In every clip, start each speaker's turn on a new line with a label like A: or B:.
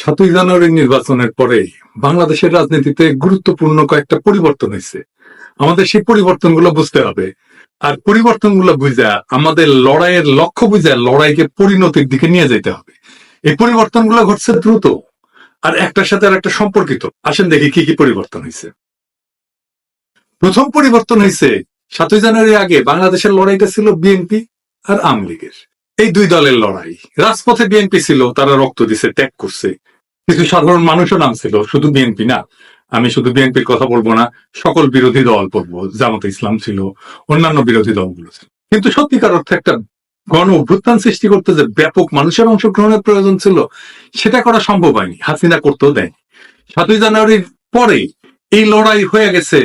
A: সাতই জানুয়ারি নির্বাচনের পরে বাংলাদেশের রাজনীতিতে গুরুত্বপূর্ণ কয়েকটা পরিবর্তন হয়েছে। আমাদের সেই পরিবর্তনগুলো বুঝতে হবে। আর পরিবর্তনগুলো বুঝা আমাদের লড়াইয়ের লক্ষ্য বুঝা লড়াইকে পরিণতির দিকে নিয়ে যেতে হবে। এই পরিবর্তনগুলো ঘটছে দ্রুত আর একটার সাথে আর একটা সম্পর্কিত। আসেন দেখি কি কি পরিবর্তন হয়েছে। প্রথম পরিবর্তন হয়েছে সাতই জানুয়ারি আগে বাংলাদেশের লড়াইটা ছিল বিএনপি আর আওয়ামী লীগের। এই দুই দলের লড়াই। রাজপথে বিএনপি ছিল, তারা রক্ত দিছে, ত্যাগ করছে। কিছু সাধারণ মানুষও নামছিল, শুধু বিএনপি না। আমি শুধু বিএনপির কথা বলব না, সকল বিরোধী দল বলব, জামাতে ইসলাম ছিল, অন্যান্য বিরোধী দলগুলো ছিল। কিন্তু সত্যিকার অর্থে একটা গণ অভ্যুত্থান সৃষ্টি করতে যে ব্যাপক মানুষের অংশগ্রহণের প্রয়োজন ছিল, সেটা করা সম্ভব হয়নি, হাসিনা করতেও দেয়নি। সাতই জানুয়ারির পরে এই লড়াই হয়ে গেছে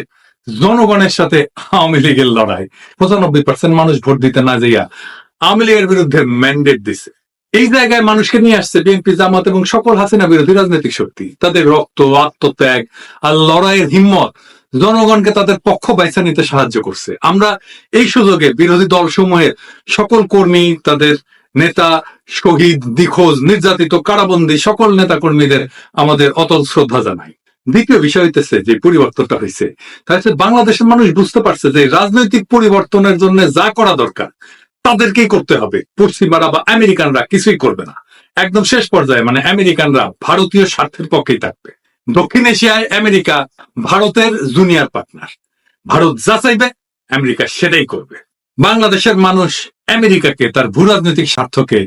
A: জনগণের সাথে আওয়ামী লীগের লড়াই। পঁচানব্বই পার্সেন্ট মানুষ ভোট দিতে না যাইয়া আওয়ামী লীগের বিরুদ্ধে ম্যান্ডেট দিছে। এই জায়গায় মানুষকে নিয়ে আসছে বিএনপি, জামাত এবং সকল হাসিনা বিরোধী রাজনৈতিক শক্তি। তাদের রক্ত, আত্মত্যাগ আর লড়াইয়ের হিম্মত জনগণকে তাদের পক্ষ বাইছা নিতে সাহায্য করছে। আমরা এই সুযোগে বিরোধী দলসমূহের সকল কর্মী, তাদের নেতা, শহীদ, নিখোঁজ, নির্যাতিত, কারাবন্দী, সকল নেতা কর্মীদের আমাদের অতল শ্রদ্ধা জানাই। দ্বিতীয় বিষয় হইতেছে যে পরিবর্তনটা হয়েছে তা হচ্ছে বাংলাদেশের মানুষ বুঝতে পারছে যে রাজনৈতিক পরিবর্তনের জন্য যা করা দরকার তাদেরকেই করতে হবে। পশ্চিমারা বা আমেরিকানরা কিছুই করবে না। একদম শেষ পর্যায়ে মানে আমেরিকানরা ভারতীয় স্বার্থের পক্ষেই থাকবে। দক্ষিণ এশিয়ায় আমেরিকা ভারতের জুনিয়র পার্টনার। ভারত যা চাইবে, আমেরিকা সেটাই করবে। বাংলাদেশের মানুষ আমেরিকাকে, তার ভূ রাজনৈতিক স্বার্থকে,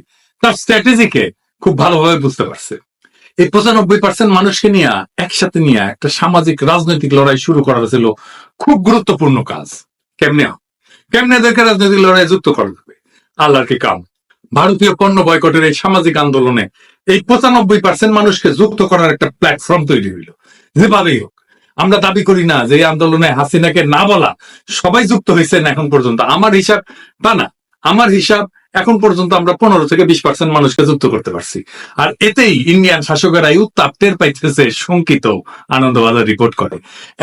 A: তার স্ট্র্যাটেজিকে খুব ভালোভাবে বুঝতে পারছে। এই পঁচানব্বই পার্সেন্ট মানুষকে নিয়ে, একসাথে নিয়ে একটা সামাজিক রাজনৈতিক লড়াই শুরু করা ছিল খুব গুরুত্বপূর্ণ কাজ। কেমনে কেমনে এদেরকে রাজনৈতিক লড়াই যুক্ত করা যাবে? আল্লাহর কি কাম? ভারতীয় পণ্য বয়কটের এই সামাজিক আন্দোলনে এই পঁচানব্বই পার্সেন্ট মানুষকে যুক্ত করার একটা প্ল্যাটফর্ম তৈরি হইল। যেভাবেই হোক, আমরা দাবি করি না যে এই আন্দোলনে হাসিনাকে না বলা সবাই যুক্ত হয়েছেন এখন পর্যন্ত। আমার হিসাব তা না। আমার হিসাব, এখন পর্যন্ত আমরা পনেরো থেকে বিশ পার্সেন্ট মানুষকে যুক্ত করতে পারছি। আর এতেই ইন্ডিয়ান শাসকেরা এই উত্তাপ টের পাইতেছে শঙ্কিত আনন্দবাজার রিপোর্ট করে।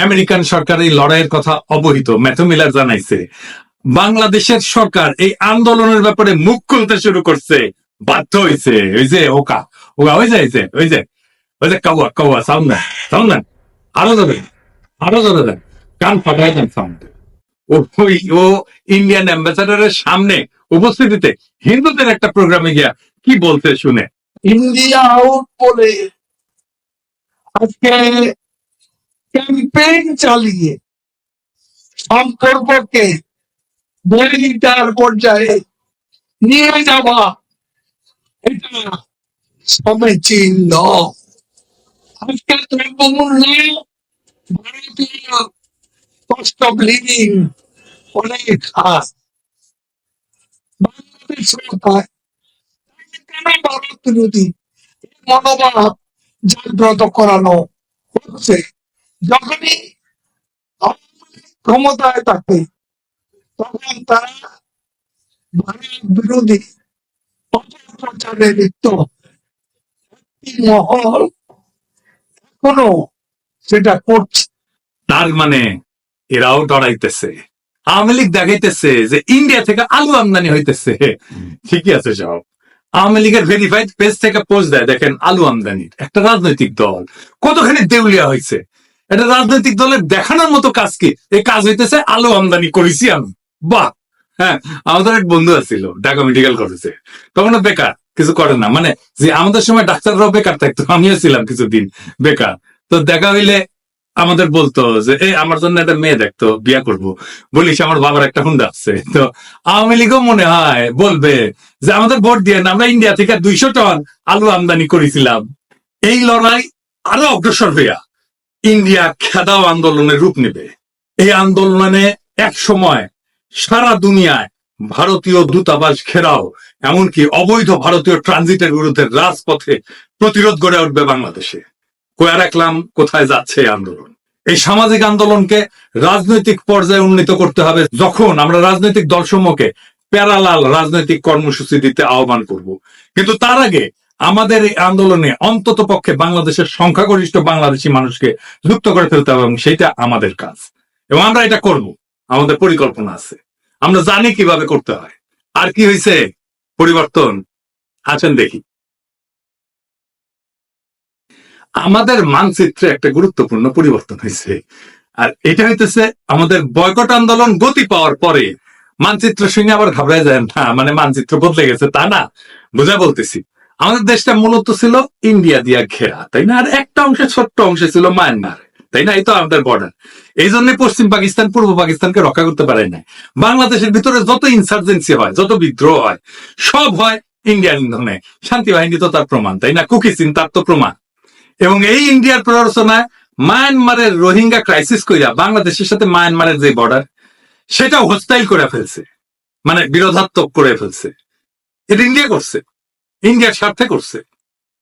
A: আমেরিকান সরকার এই লড়াইয়ের কথা অবহিত। ম্যাথু মিলার জানাইছে বাংলাদেশের সরকার এই আন্দোলনের ব্যাপারে মুখ খুলতে শুরু করছে। বাধ্য হয়েছে ওই যে ওকা। ওকা, ওই যে ওই যে ওই যে কাউয়া কাউয়া সাউন্ড সাউন্ড আরও যাবে আরও যাবে দেন। কান ফাটাই দেন সাউন্ড ওই, ও ইন্ডিয়ান অ্যাম্বাসাডারের সামনে উপস্থিতিতে হিন্দুদের একটা প্রোগ্রামে গিয়া কি বলতে শুনে।
B: ইন্ডিয়া আউট বলে আজকে ক্যাম্পেইন চালিয়ে সম্পর্ককে বৈরিতার পর্যায়ে নিয়ে যাওয়া। এটা সমীচীন। আজকে দ্রব্যমূল্যে ভারতীয় কস্ট অফ লিভিং অনেক হার। মনোভাব জাগ্রত করানো হচ্ছে। যখনই ক্ষমতায় থাকে তখন তারা ভারত বিরোধী অপপ্রচারে লিপ্ত। একটি মহল এখনও সেটা করছে।
A: তার মানে এরাও ডরাইতেছে। আওয়ামী লীগ দেখাইতেছে যে ইন্ডিয়া থেকে আলু আমদানি হইতেছে। ঠিকই আছে সব আওয়ামী লীগের ভেরিফাইড পেজ থেকে পোস্ট দেয়, দেখেন, আলু আমদানির একটা রাজনৈতিক দল। কতখানি দেউলিয়া হয়েছে এটা রাজনৈতিক দলের দেখানোর মতো কাজ কি? এই কাজ হইতেছে, আলু আমদানি করেছি আমি। বাহ! হ্যাঁ আমাদের এক বন্ধু আছিল ঢাকা মেডিকেল কলেজে তখন বেকার কিছু করে না। মানে যে আমাদের সময় ডাক্তাররাও বেকার থাকতো আমিও ছিলাম কিছুদিন বেকার। তো দেখা হইলে আমাদের বলতো যে এই আমার জন্য একটা মেয়ে দেখতো বিয়া করব। বলিস আমার বাবার একটা হুন্ডা আছে। তো আওয়ামী লীগও মনে হয় বলবে যে আমাদের ভোট দিয়ে না, আমরা ইন্ডিয়া থেকে দুইশো টন আলু আমদানি করেছিলাম। এই লড়াই আরও অগ্রসর হইয়া ইন্ডিয়া খেদাও আন্দোলনের রূপ নেবে। এই আন্দোলনে এক সময় সারা দুনিয়ায় ভারতীয় দূতাবাস ঘেরাও, এমনকি অবৈধ ভারতীয় ট্রানজিটের বিরুদ্ধে রাজপথে প্রতিরোধ গড়ে উঠবে বাংলাদেশে। কোয়া রাখলাম, কোথায় যাচ্ছে এই আন্দোলন? এই সামাজিক আন্দোলনকে রাজনৈতিক পর্যায়ে উন্নীত করতে হবে যখন আমরা রাজনৈতিক দলসমূহকে প্যারালাল রাজনৈতিক কর্মসূচি দিতে আহ্বান করব। কিন্তু তার আগে আমাদের এই আন্দোলনে অন্তত পক্ষে বাংলাদেশের সংখ্যাগরিষ্ঠ বাংলাদেশি মানুষকে যুক্ত করে ফেলতে হবে এবং সেইটা আমাদের কাজ। এবং আমরা এটা করব। আমাদের পরিকল্পনা আছে। আমরা জানি কীভাবে করতে হয়। আর কি হয়েছে পরিবর্তন। আছেন দেখি। আমাদের মানচিত্রে একটা গুরুত্বপূর্ণ পরিবর্তন হয়েছে আর এটা হইতেছে আমাদের বয়কট আন্দোলন গতি পাওয়ার পরে। মানচিত্র শুনে আবার ঘাবড়ায় যায়, না মানে মানচিত্র বদলে গেছে, তা না। বুঝা বলতেছি। আমাদের দেশটা মূলত ছিল ইন্ডিয়া দিয়া ঘেরা, তাই না? আর একটা অংশে ছোট্ট অংশে ছিল মায়ানমার। তাই না? এই তো আমাদের বর্ডার এই জন্য পশ্চিম পাকিস্তান, পূর্ব পাকিস্তানকে রক্ষা করতে পারে না বাংলাদেশের ভিতরে যত ইনসার্জেন্সি হয়, যত বিদ্রোহ হয়, সব হয় ইন্ডিয়ান ইন্ধনে। শান্তি বাহিনী তো তার প্রমাণ, তাই না? কুকিসিন তার তো প্রমাণ। এবং এই ইন্ডিয়ার প্ররোচনায় মায়ানমারের রোহিঙ্গা ক্রাইসিস কইরা বাংলাদেশের সাথে মায়ানমারের যে বর্ডার সেটাও হোস্টাইল করে ফেলছে। মানে বিরোধাত্মক করে ফেলছে। এটা ইন্ডিয়া করছে। ইন্ডিয়ার স্বার্থে করছে।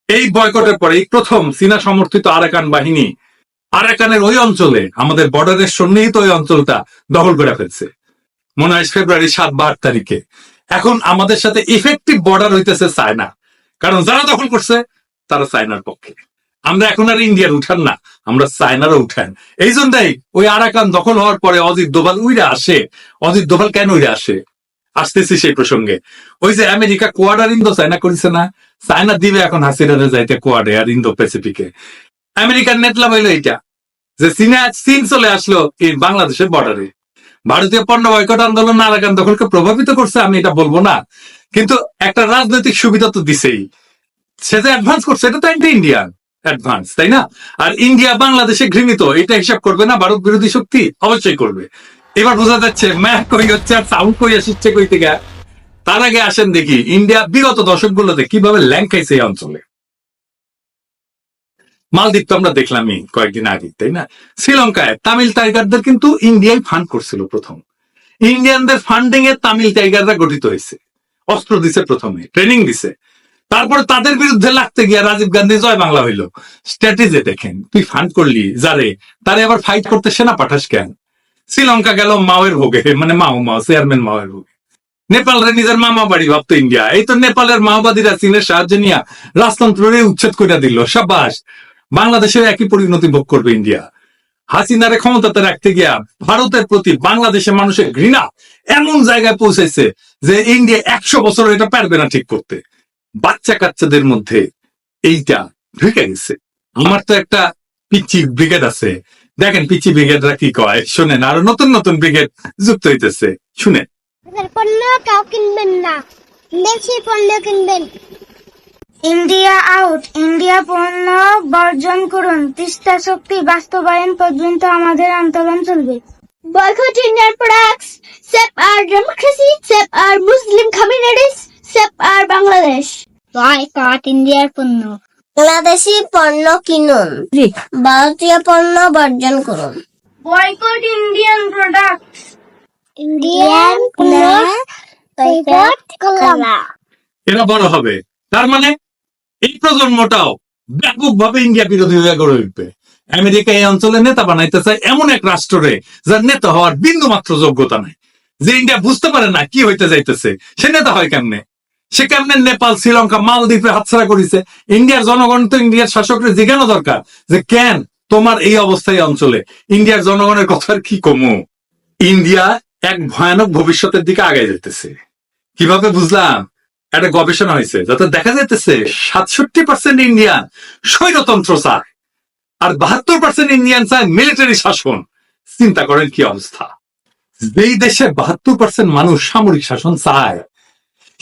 A: এই বয়কটের পরে প্রথম চীনা সমর্থিত আরাকান বাহিনী আরাকানের ওই অঞ্চলে, আমাদের বর্ডারের সন্নিহিত ওই অঞ্চলটা দখল করে ফেলছে। মনে হয় ফেব্রুয়ারি সাত বা আট তারিখে। এখন আমাদের সাথে ইফেক্টিভ বর্ডার হইতেছে চায়না। কারণ যারা দখল করছে, তারা চায়নার পক্ষে। আমরা এখন আর ইন্ডিয়ার উঠান না, আমরা চায়নারও উঠান। এই জন্যই ওই আরাকান দখল হওয়ার পরে অজিত দোভাল উইরা আসে। অজিত দোভাল কেন উইরা আসে? আসতেছি সেই প্রসঙ্গে। ওই যে আমেরিকা কোয়াডার ইন্দো চায়না করেছে না? চায়না দিবে এখন হাসিনারে যাইতে কোয়াডে আর ইন্দো প্যাসিফিকে আমেরিকার নেতলাম হইল এটা যে চীনা চীন চলে আসলো এই বাংলাদেশের বর্ডারে ভারতীয় পণ্য বয়কট আন্দোলন আরাকান দখলকে প্রভাবিত করছে, আমি এটা বলব না। কিন্তু একটা রাজনৈতিক সুবিধা তো দিছেই। সে যে অ্যাডভান্স করছে, এটা তো একটা ইন্ডিয়ান অ্যাডভান্স তাই না? আর ইন্ডিয়া বাংলাদেশে ঘৃণিত, এটা হিসাব করবে না, ভারত বিরোধী শক্তি অবশ্যই করবে। এবার বোঝা যাচ্ছে ম্যাক কই হচ্ছে আর সাউন্ড কই আসছে কই থেকে? তার আগে আসেন দেখি ইন্ডিয়া বিগত দশকগুলোতে কীভাবে ল্যাং খাইছে এই অঞ্চলে। মালদ্বীপ তো আমরা দেখলামই কয়েকদিন আগে তাই না? শ্রীলঙ্কায় তামিল টাইগারদের কিন্তু ইন্ডিয়াই ফান্ড করছিল প্রথম। ইন্ডিয়ানদের ফান্ডিং এ তামিল টাইগাররা গঠিত হয়েছে। অস্ত্র দিছে প্রথমে ট্রেনিং দিছে। তারপর তাদের বিরুদ্ধে লাগতে গিয়া রাজীব গান্ধী জয় বাংলা হইল। স্ট্র্যাটেজি দেখেন, তুই ফান্ড করলি, যারে, তারে আবার ফাইট করতে সেনা পাঠাস কেন? শ্রীলঙ্কা গেল মাওয়ের ভোগে মানে মাও মাও চেয়ারম্যান মাওয়ের ভোগে। নেপালের নিজের মামা বাড়ি ভাবতো ইন্ডিয়া। এই তো নেপালের মাওবাদীরা চীনের সাহায্য নিয়ে রাজতন্ত্রে উচ্ছেদ করে দিল সাবাস বাংলাদেশের একই পরিণতি ভোগ করবে ইন্ডিয়া। হাসিনারে ক্ষমতাতে রাখতে গিয়া ভারতের প্রতি বাংলাদেশের মানুষের ঘৃণা এমন জায়গায় পৌঁছেছে যে ইন্ডিয়া একশো বছর এটা পারবে না ঠিক করতে। বাচ্চা কাচ্চাদের মধ্যে এইটা ঢুকে গেছে। আমার তো একটা পিচি ব্রিগেড আছে। দেখেন পিচি ব্রিগেডরা কি কয়? শোনেন, আরও নতুন নতুন ব্রিগেড যুক্ত হইতেছে। শুনেন।
C: পণ্য কিনবেন না। বেশি পণ্য কিনবেন।
D: ইন্ডিয়া আউট ইন্ডিয়া পণ্য বর্জন করুন। তিস্তা শক্তি বাস্তবায়ন পর্যন্ত আমাদের আন্দোলন চলবে।
C: boycott Indian products save our democracy save our Muslim communities save our Bangladesh boycott ইন্ডিয়ার পণ্য। বাংলাদেশি পণ্য কিনুন। ভারতীয় পণ্য বর্জন করুন।
D: বয়কট ইন্ডিয়ান প্রোডাক্ট
C: ইন্ডিয়ান পণ্য বয়কট করলাম
A: এরা বড় হবে। তার মানে এই প্রজন্মটাও ব্যাপকভাবে ইন্ডিয়া বিরোধী হয়ে গড়ে উঠবে। আমেরিকা এই অঞ্চলে নেতা বানাইতে চায় এমন এক রাষ্ট্রে, যার নেতা হওয়ার বিন্দু মাত্র যোগ্যতা নাই। যে ইন্ডিয়া বুঝতে পারে না কি হইতে যাইতেছে, সে নেতা হয় কেমনে? সে কেমনে নেপাল, শ্রীলঙ্কা, মালদ্বীপে হাতছাড়া করেছে? ইন্ডিয়ার জনগণ তো ইন্ডিয়ার শাসকের জিজ্ঞানো দরকার যে, কেন তোমার এই অবস্থায় অঞ্চলে? ইন্ডিয়ার জনগণের কথার কি কমু? ইন্ডিয়া এক ভয়ানক ভবিষ্যতের দিকে আগে যেতেছে কীভাবে বুঝলাম? একটা গবেষণা হয়েছে, যাতে দেখা যাইতেছে সাতষট্টি পার্সেন্ট ইন্ডিয়ান স্বৈরতন্ত্র চায় আর বাহাত্তর পার্সেন্ট ইন্ডিয়ান চায় মিলিটারি শাসন। চিন্তা করেন কি অবস্থা? যেই দেশে বাহাত্তর পার্সেন্ট মানুষ সামরিক শাসন চায়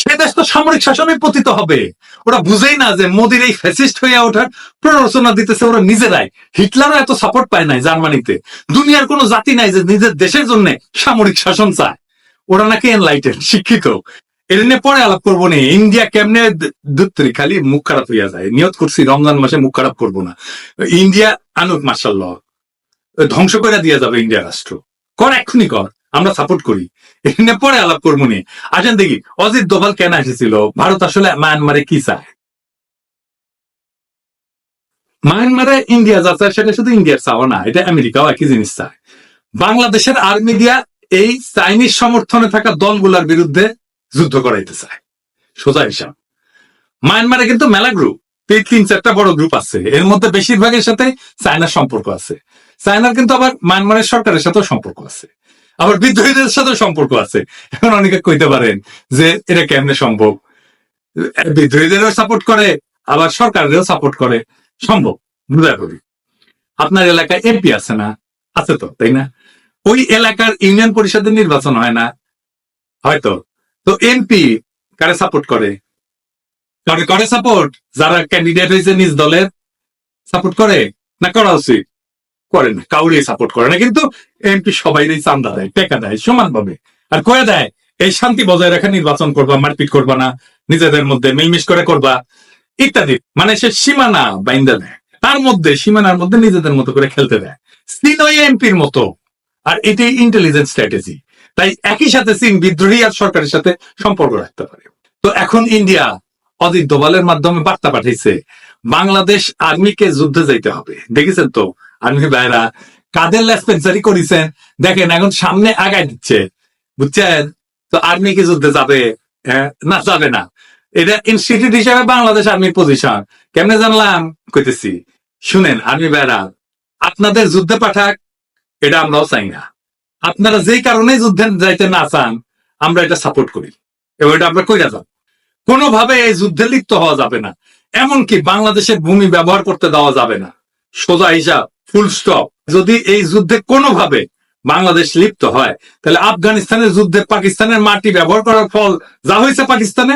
A: সে দেশ তো সামরিক শাসনে পতিত হবে। ওরা বুঝেই না যে মোদির এই ফ্যাসিস্ট হয়ে ওঠার প্ররোচনা দিতেছে, ওরা নিজেরাই। হিটলারও এত সাপোর্ট পায় নাই জার্মানিতে। দুনিয়ার কোনো জাতি নাই যে নিজের দেশের জন্য সামরিক শাসন চায়। ওরা নাকি এনলাইটেড শিক্ষিত। এটা পরে আলাপ করব নি, ইন্ডিয়া কেমনে দুত্তরি খালি মুখ খারাপ হইয়া যায়। নিয়ত করছি রমজান মাসে মুখ খারাপ করব না। ইন্ডিয়া আনুক মার্শাল্লাহ ধ্বংস করে দিয়া যাবে ইন্ডিয়া রাষ্ট্র। কর এক্ষুনি কর, আমরা সাপোর্ট করি। এটা নিয়ে পরে আলাপ করব নি। আসেন দেখি, অজিত দোভাল কেন এসেছিল? ভারত আসলে মায়ানমারে কি চায়? মায়ানমারে ইন্ডিয়া যা চায়, সেটা শুধু ইন্ডিয়ার চাওয়া না, এটা আমেরিকাও একই জিনিস চায়। বাংলাদেশের আর্মি দিয়া এই চাইনিজ সমর্থনে থাকা দলগুলার বিরুদ্ধে যুদ্ধ করাইতে চায়। সোজা হিসাব। মায়ানমারে কিন্তু মেলা গ্রুপ এই তিন চারটা বড় গ্রুপ আছে। এর মধ্যে বেশিরভাগের সাথে চায়নার সম্পর্ক আছে। চায়নার কিন্তু আবার মায়ানমারের সরকারের সাথেও সম্পর্ক আছে। আবার বিদ্রোহীদের সাথেও সম্পর্ক আছে। এখন অনেকে কইতে পারেন যে, এটা কেমনে সম্ভব? বিদ্রোহীদেরও সাপোর্ট করে, আবার সরকারেরও সাপোর্ট করে। সম্ভব, বুঝা করি। আপনার এলাকায় এমপি আছে না? আছে তো, তাই না? ওই এলাকার ইউনিয়ন পরিষদের নির্বাচন হয় না। হয়তো। তো এমপি কারে সাপোর্ট করে? কারে করে সাপোর্ট যারা ক্যান্ডিডেট হয়েছে নিজ দলের সাপোর্ট করে? না করা উচিত? করে না কাউরে সাপোর্ট করে না। কিন্তু এমপি সবাই চান্দা দেয়, টেকা দেয়, সমানভাবে। আর কয়ে দেয়, এই শান্তি বজায় রাখা নির্বাচন করবা, মারপিট করবা না, নিজেদের মধ্যে মিলমিশ করে করবা, ইত্যাদি। মানে সে সীমানা বাইন্দা দেয়। তার মধ্যে, সীমানার মধ্যে নিজেদের মতো করে খেলতে দেয়। ওই এমপির মতো। আর এটি ইন্টেলিজেন্স স্ট্র্যাটেজি তাই একই সাথে চীন বিদ্রোহী আর সরকারের সাথে সম্পর্ক রাখতে পারে। তো এখন ইন্ডিয়া অজিত দোভালের মাধ্যমে বার্তা পাঠাইছে, বাংলাদেশ আর্মিকে যুদ্ধে যাইতে হবে। দেখেছেন তো? আর্মি ভাইরা কাদের লেসপেন্সারি করেছেন দেখেন, এখন সামনে আগায় দিচ্ছে। বুঝছেন? তো আর্মি কি যুদ্ধে যাবে? না যাবে না। এটা ইনস্টিটিউট হিসাবে বাংলাদেশ আর্মির পজিশন কেমনে জানলাম? কইতেছি, শুনেন, আর্মি ভাইরা, আপনাদের যুদ্ধে পাঠাক, এটা আমরাও চাই না। আপনারা যেই কারণে যুদ্ধে যাইতে না চান, আমরা এটা সাপোর্ট করি। এবং এটা আমরা কইরা যাব কোনোভাবে এই যুদ্ধে লিপ্ত হওয়া যাবে না। এমনকি বাংলাদেশের ভূমি ব্যবহার করতে দেওয়া যাবে না। সোজা হিসাব ফুল স্টপ যদি এই যুদ্ধে কোনোভাবে বাংলাদেশ লিপ্ত হয়, তাহলে আফগানিস্তানের যুদ্ধে পাকিস্তানের মাটি ব্যবহার করার ফল যা হয়েছে পাকিস্তানে,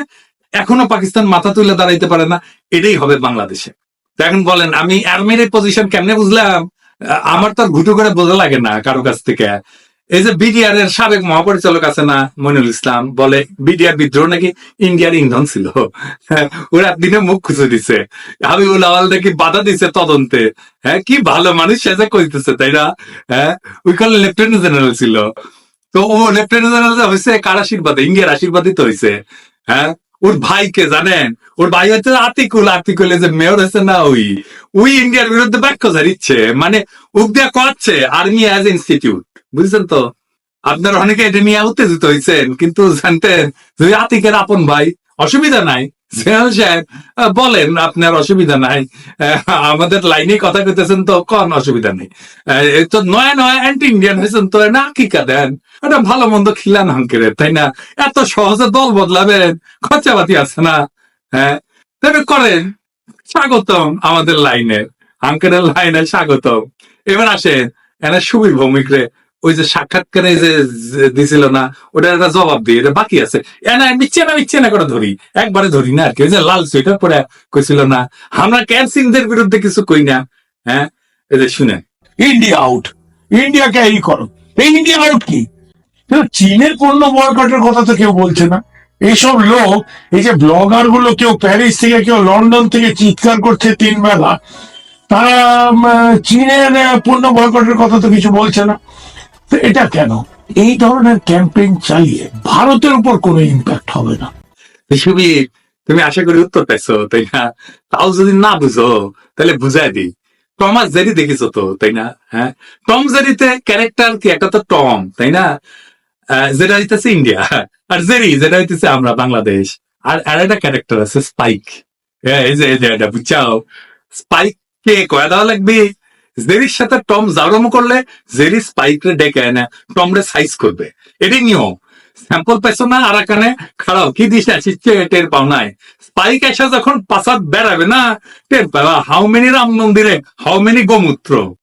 A: এখনও পাকিস্তান মাথা তুলে দাঁড়াইতে পারে না। এটাই হবে বাংলাদেশে। এখন বলেন, আমি আর্মির এই পজিশন কেমনে বুঝলাম? আমার তো ঘুটু করে বোঝা লাগে না কারও কাছ থেকে। এই যে বিডিআর এর সাবেক মহাপরিচালক আছে না মইনুল ইসলাম, বলে বিডিআর বিদ্রোহ নাকি ইন্ডিয়ার ইন্ধন ছিল? ওরা দিনে মুখ খুঁজে দিছে। হাবিবুল আওয়াল নাকি বাধা দিছে তদন্তে। হ্যাঁ কি ভালো মানুষ সেজে কইতেছে, তাই না? হ্যাঁ ওই কালে লেফটেন্যান্ট জেনারেল ছিল। তো ও লেফটেন্যান্ট জেনারেল হয়েছে কার আশীর্বাদে? ইন্ডিয়ার আশীর্বাদই তো হয়েছে হ্যাঁ ওর ভাইকে জানেন? ওর ভাই হচ্ছে আতিকুল। আতিকুলে যে মেয়র হয়েছে না ওই। ওই ইন্ডিয়ার বিরুদ্ধে ব্যাখ্যা জানিচ্ছে মানে উক দিয়া করাচ্ছে আর্মি অ্যাজ ইনস্টিটিউট বুঝছেন তো? আপনার অনেকে এটা নিয়ে উত্তেজিত হয়েছেন কিন্তু জানতেন যে আতিকের আপন ভাই, অসুবিধা নাই। জেনারেল সাহেব বলেন আপনার অসুবিধা নাই। আমাদের লাইনে কথা কইতেছেন তো, কোন অসুবিধা নেই। তো নয় নয় অ্যান্টি ইন্ডিয়ান হয়েছেন তো, না কিকা দেন। এটা ভালো মন্দ খিলান হাঙ্কের তাই না? এত সহজে দল বদলাবেন, খরচাপাতি আছে না। হ্যাঁ? তবে করেন, স্বাগতম আমাদের লাইনে আঙ্কেলের লাইনে স্বাগতম। এবার আসেন এনে সুবীর ভৌমিক রে ওই যে সাক্ষাৎকারে যে দিছিল না ওটা একটা জবাব দিয়ে এটা বাকি আছে। এনা মিচ্ছে না মিচ্ছে না করে ধরি। একবারে ধরি না আর কি ওই যে লাল সোয়েটার পরে কইছিল না, আমরা ক্যান্সিনদের বিরুদ্ধে কিছু কই না। হ্যাঁ? এই যে শুনেন।
B: ইন্ডিয়া আউট ইন্ডিয়াকে এই করো। এই ইন্ডিয়া আউট কি? চীনের পণ্য বয়কটের কথা তো কেউ বলছে না। এইসব লোক, এই যে ব্লগারগুলো কেউ প্যারিস থেকে, কেউ লন্ডন থেকে চিৎকার করছে তিন বেলা, তারা চীনের পণ্য বয়কটের কথা তো কিছু বলছে না। এটা কেন? এই ধরনের ক্যাম্পেইন চালিয়ে ভারতের উপর কোনো ইম্প্যাক্ট হবে না।
A: সুবীর তুমি আশা করি উত্তর পাইছো, তাই না? তাও যদি না বুঝো, তাহলে বুঝাই দিই। টমাস জেরি দেখেছ তো, তাই না? হ্যাঁ? টম জেরিতে ক্যারেক্টার কি একটা তো টম, তাই না? যেটা হইতেছে ইন্ডিয়া, আর জেরি, যেটা হইতেছে আমরা, বাংলাদেশ। আর আর একটা ক্যারেক্টার আছে স্পাইক। এই যে এই যে, এটা বুঝছাও স্পাইক কে কয়া দেওয়া লাগবে? জেরির সাথে টম জারম করলে জেরি স্পাইক রে ডেকে এনে টম রে সাইজ করবে। এটাই নিয়ম। স্যাম্পল পাইছো না? আর এখানে খারাপ কি দিস আসিচ্ছে টের পাও নাই। স্পাইক এসে যখন পাশাত বেড়াবে না, টের পাবা। হাউ মেনি রাম মন্দিরে হাউ মেনি গোমূত্র